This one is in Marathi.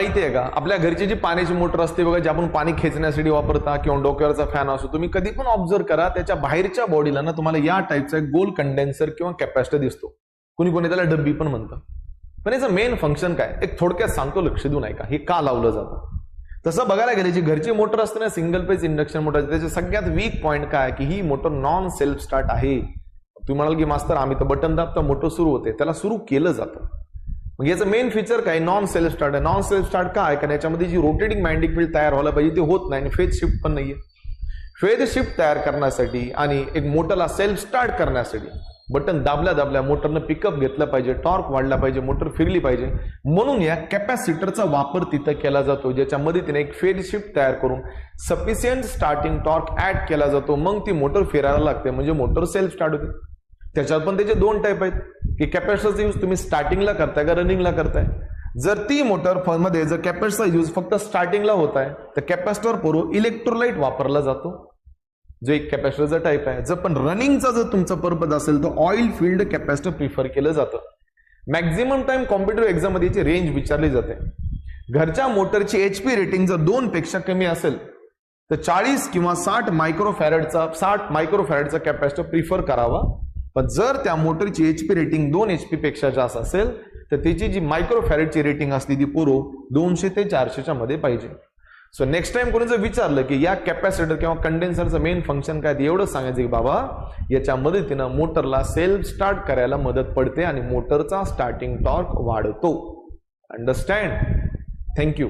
माहिती आहे का? आपल्या घरची जी पाण्याची मोटर असते बघा जी आपण पाणी खेचण्यासाठी वापरता किंवा डोक्यावरचा फॅन असो तुम्ही कधी पण ऑब्झर्व करा त्याच्या बाहेरच्या बॉडीला ना तुम्हाला या टाईपचा एक गोल कंडेन्सर किंवा कॅपॅसिटर दिसतो. कुणी कोणी त्याला डब्बी पण म्हणतं. पण याचं मेन फंक्शन काय? एक थोडक्यात सांगतो लक्ष देऊन ऐका. का हे का लावलं जातं? तसं बघायला गेलं जी घरची मोटर असते ना सिंगल पेज इंडक्शन मोटर त्याचे सगळ्यात वीक पॉईंट काय की ही मोटर नॉन सेल्फ स्टार्ट आहे. तुम्ही म्हणाल की मास्तर आम्ही तर बटन दाबता मोटर सुरू होते. त्याला सुरू केलं जातं. मग याचं मेन फीचर काय? नॉन सेल्फ स्टार्ट आहे नॉन सेल्फ स्टार्ट काय? कारण याच्यामध्ये जी रोटेटिंग मॅग्नेटिक फील्ड तयार व्हायला पाहिजे ते होत नाही आणि फेज शिफ्ट पण नाहीये. फेज शिफ्ट तयार करण्यासाठी आणि एक मोटरला सेल्फ स्टार्ट करण्यासाठी बटन दाबल्या दाबल्या मोटरनं पिकअप घेतलं पाहिजे टॉर्क वाढला पाहिजे मोटर फिरली पाहिजे. म्हणून या कॅपॅसिटरचा वापर तिथं केला जातो ज्याच्यामध्ये तिने एक फेज शिफ्ट तयार करून सफिशियंट स्टार्टिंग टॉर्क ऍड केला जातो. मग ती मोटर फिरायला लागते. म्हणजे मोटर सेल्फ स्टार्ट होते. त्याच्यात पण त्याचे दोन टाईप आहेत. की कॅपॅसिटरचा यूज तुम्ही स्टार्टिंगला करताय का रनिंगला करताय? जर ती मोटरमध्ये जर कॅपॅसिटरचा यूज फक्त स्टार्टिंगला होत आहे तर कॅपॅसिटर पूर्व इलेक्ट्रोलाइट वापरला जातो. जो एक कॅपॅसिटरचा टाईप आहे जर पण रनिंगचा जर तुमचा पर्पज असेल तर ऑइल फील्ड कॅपॅसिटर प्रिफर केलं जातं. मॅक्झिमम टाइम कॉम्पिटेटिव्ह एक्झाममध्ये याची रेंज विचारली जाते. घरच्या मोटरची एच पी रेटिंग जर दोन पेक्षा कमी असेल तर चाळीस किंवा साठ मायक्रो फॅरेडचा साठ मायक्रो फॅरेडचा कॅपॅसिटर प्रिफर करावा. पण जर त्या मोटरची एच पी रेटिंग दोन एच पी पेक्षा जास्त असेल तर त्याची जी मायक्रोफॅरेटची रेटिंग असते ती पुरो दोनशे ते चारशेच्या मध्ये पाहिजे. सो नेक्स्ट टाइम कोणी जर विचारलं की या कॅपॅसिटर किंवा कंडेन्सरचं मेन फंक्शन काय ते एवढं सांगायचं की बाबा याच्या मदतीनं मोटरला सेल्फ स्टार्ट करायला मदत पडते आणि मोटरचा स्टार्टिंग टॉर्क वाढतो. Understand thank you